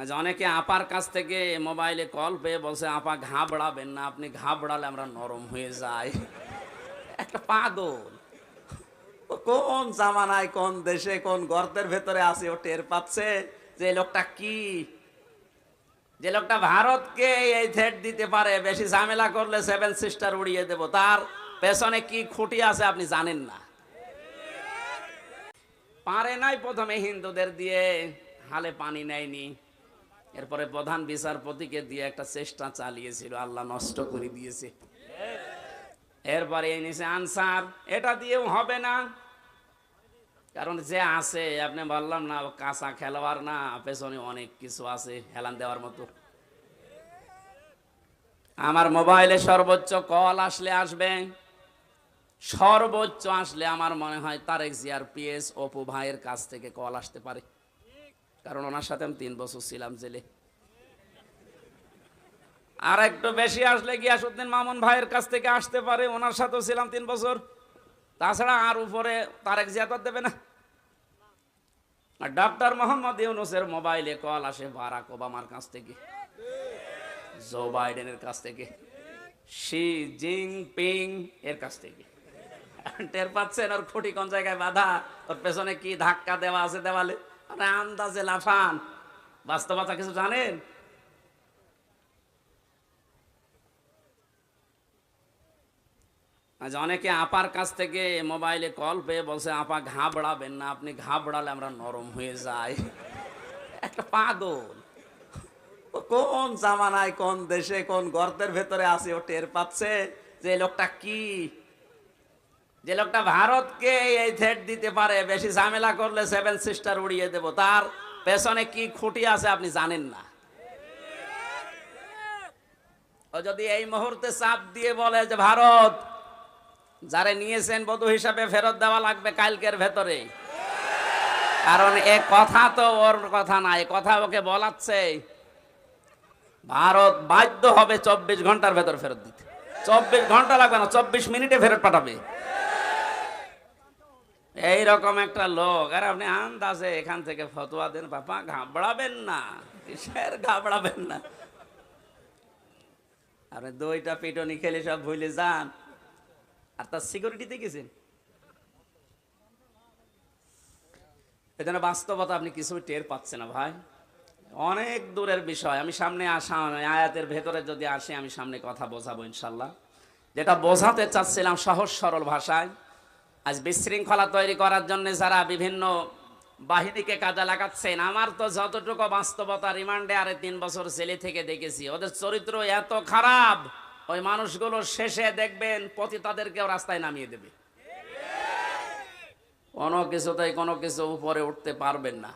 আচ্ছা অনেকে আপার কাছ থেকে মোবাইলে কল পেয়ে বলছে, আপা ঘা ঘাবড়াবেন না, আপনি ঘা ঘাবড়ালে আমরা নরম হয়ে যাই। একটা পাগল। কোন জামানায়, কোন দেশে, কোন গর্তের ভেতরে আছে, ও টের পাচ্ছে যে লোকটা কি? যে লোকটা ভারতকে এই থ্রেট দিতে পারে, বেশি ঝামেলা করলে সেভেন সিস্টার উড়িয়ে দেব। তার পেছনে কি খুঁটি আছে আপনি জানেন না? পারে নাই প্রথমে হিন্দুদের দিয়ে, হালে পানি নেয়নি। এরপরে প্রধান বিচারপতিকে দিয়ে একটা চেষ্টা চালিয়েছিল, আল্লাহ নষ্ট করে দিয়েছে। এরপরে এনেছে আনসার, এটা দিয়েও হবে না। কারণ যে আছে, আপনি বললাম না কাঁচা খেলোয়াড় না, পেছনে অনেক কিছু আছে, হেলান দেওয়ার মতো। আমার মোবাইলে সর্বোচ্চ কল আসলে আসবে, সর্বোচ্চ আসলে আমার মনে হয় তারেক জিয়ার পিএস অপু ভাইয়ের কাছ থেকে কল আসতে পারে। কারণ ওনার সাথে আমি তিন বছর ছিলাম জেলে। আর একটু বেশি আসলে গিয়াসুদ্দিন মামুন ভাইয়ের কাছ থেকে আসতে পারে, ওনার সাথেও ছিলাম তিন বছর। তাছাড়া আর উপরে তারেক জিয়া তো দেবে না। আর ডক্টর মোহাম্মদ ইউনুসের মোবাইলে কল আসে বারাক ওবামার কাছ থেকে, জো বাইডেনের কাছ থেকে, শি জিং পিং এর কাছ থেকে। টের পাচ্ছেন ওর খুঁটি কোন জায়গায় বাধা, ওর পেছনে কি ধাক্কা দেওয়া আছে দেওয়ালে? আন্দাজে লাফান। বাস্তবতা কিছু জানেন? আজ অনেকে আপার কাছ থেকে মোবাইলে কল পেয়ে বলছে, আপা, ঘাবড়াবেন না, আপনি ঘাবড়ালে আমরা নরম হয়ে যাই। একটা পাগল। কোন জামানায়, কোন দেশে, কোন গর্তের ভেতরে আছে, ও টের পাচ্ছে যে লোকটা কি? যে লোকটা ভারতকে এই থ্রেট দিতে পারে, বেশি ঝামেলা করলে সেভেন সিস্টার উড়িয়ে দেব। তার পেছনে কি খুঁটি আছে আপনি জানেন না। ও যদি এই মুহূর্তে চাপ দিয়ে বলে যে, ভারত, যারে নিয়েছেন বধূ হিসাবে ফেরত দেওয়া লাগবে কালকের ভেতরে। কারণ এ কথা তো ওর কথা না, এ কথা ওকে বলাচ্ছে, ভারত বাধ্য হবে চব্বিশ ঘণ্টার ভেতর ফেরত দিতে। চব্বিশ ঘণ্টা লাগবে না, চব্বিশ মিনিটে ফেরত পাঠাবে। এই রকম একটা লোক। আর আপনি আন্দাজে এখান থেকে ফতোয়া দেন, বাবা, ঘাবড়াবেন না, কিসের ঘাবড়াবেন না। আপনি দইটা পিটনি খেলে সব ভুলে যান। আর তার সিকিউরিটিতে গেছেন এখানে বাস্তবতা আপনি কিছু টের পাচ্ছেন না ভাই। অনেক দূরের বিষয়। আমি সামনে আসা আয়াতের ভেতরে যদি আসে আমি সামনে কথা বোঝাবো ইনশাল্লাহ। যেটা বোঝাতে চাচ্ছিলাম সহজ সরল ভাষায় আজ বিশৃঙ্খলা তৈরি করার জন্য যারা বিভিন্ন বাহিনীকে কাজে লাগাচ্ছেন, আমার তো যতটুকু বাস্তবতা রিমান্ডে আরে তিন বছর ছেলে থেকে দেখেছি, ওদের চরিত্র এত খারাপ, ওই মানুষগুলো শেষে দেখবেন পতিতাদেরকেও রাস্তায় নামিয়ে দেবে। কোনো কিছুতেই কোনো কিছু উপরে উঠতে পারবেন না।